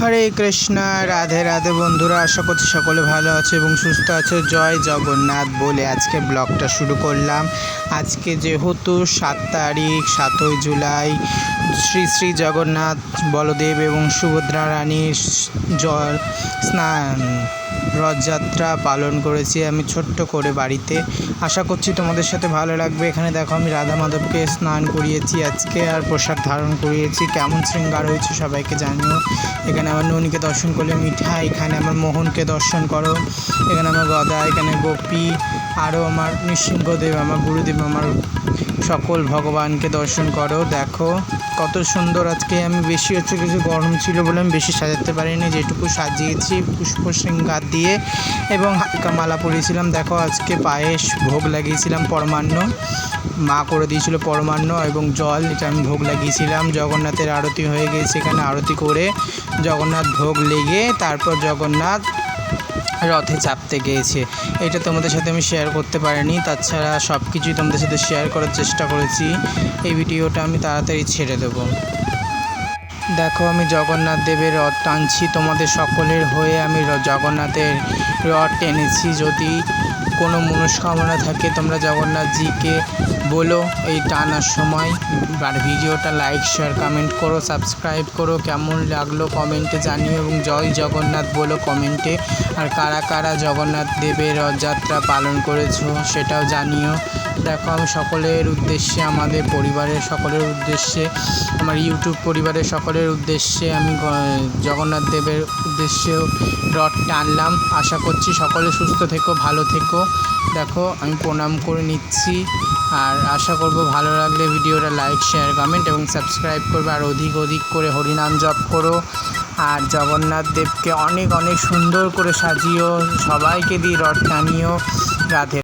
হরে কৃষ্ণ, রাধে রাধে বন্ধুরা, আশা করছি সকলে ভালো আছে এবং সুস্থ আছে। জয় জগন্নাথ বলে আজকে ব্লগটা শুরু করলাম। আজকে যেহেতু সাত তারিখ, সাতই জুলাই, শ্রী শ্রী জগন্নাথ বলদেব এবং সুভদ্রা রানীর জল স্নান, রথযাত্রা পালন করেছি আমি ছোট্ট করে বাড়িতে। আশা করছি তোমাদের সাথে ভালো লাগবে। এখানে দেখো আমি রাধা মাধবকে স্নান করিয়েছি আজকে আর পোশাক ধারণ করিয়েছি। কেমন শৃঙ্গার হয়েছে সবাইকে জানিও। এখানে আমার ননীকে দর্শন করলে, মিঠা, এখানে আমার মোহনকে দর্শন করো। এখানে আমার গদা, এখানে গোপী আরও আমার নৃসিংহদেব, আমার গুরুদেব, আমার সকল ভগবানকে দর্শন করো। দেখো, কত সুন্দর আজকে। আমি বেশি হচ্ছে কিছু গরম ছিল বলে আমি বেশি সাজাতে পারিনি। যেটুকু সাজিয়েছি, পুষ্প শৃঙ্গার দিয়ে এবং হালকা মালা পরিয়েছিলাম। দেখো, আজকে পায়েস ভোগ লাগিয়েছিলাম পরমান্ন। মা করে দিয়েছিল পরমান্ন এবং জল, এটা আমি ভোগ লাগিয়েছিলাম। জগন্নাথের আরতি হয়ে গেছে এখানে আরতি করে। জগন্নাথ ভোগ লেগে তারপর জগন্নাথ রথে চাপতে গিয়েছে। এটা তোমাদের সাথে আমি শেয়ার করতে পারিনি, তাছাড়া সব কিছুই তোমাদের সাথে শেয়ার করার চেষ্টা করেছি। এই ভিডিওটা আমি তাড়াতাড়ি ছেড়ে দেবো। দেখো, আমি জগন্নাথ দেবের রথ টানছি। তোমাদের সকলের হয়ে আমি জগন্নাথের রথ টেনেছি। যদি কোনো মনস্কামনা থাকে, তোমরা জগন্নাথজিকে বলো। এই টানার সময়। আর ভিডিওটা লাইক শেয়ার কমেন্ট করো সাবস্ক্রাইব করো। কেমন লাগল কমেন্টে জানিও এবং জয় জগন্নাথ বলো কমেন্টে আর কারা কারা জগন্নাথ দেবের রথযাত্রা পালন করেছ সেটাও জানিও। দেখো, আমি সকলের উদ্দেশ্যে, আমাদের পরিবারের সকলের উদ্দেশ্যে, আমার ইউটিউব পরিবারের সকলের উদ্দেশ্যে, আমি জগন্নাথ দেবের উদ্দেশ্যেও রথ টানলাম। আশা করছি সকলে সুস্থ থেকো, ভালো থেকো। দেখো, আমি প্রণাম করে নিচ্ছি। আর আশা করব ভালো লাগলে ভিডিওটা লাইক শেয়ার কমেন্ট এবং সাবস্ক্রাইব করবে। আর অধিক অধিক করে হরিনাম জপ করো। আর জগন্নাথ দেবকে অনেক অনেক সুন্দর করে সাজিও। সবাইকে দিয়ে রথ টানিও। রাধে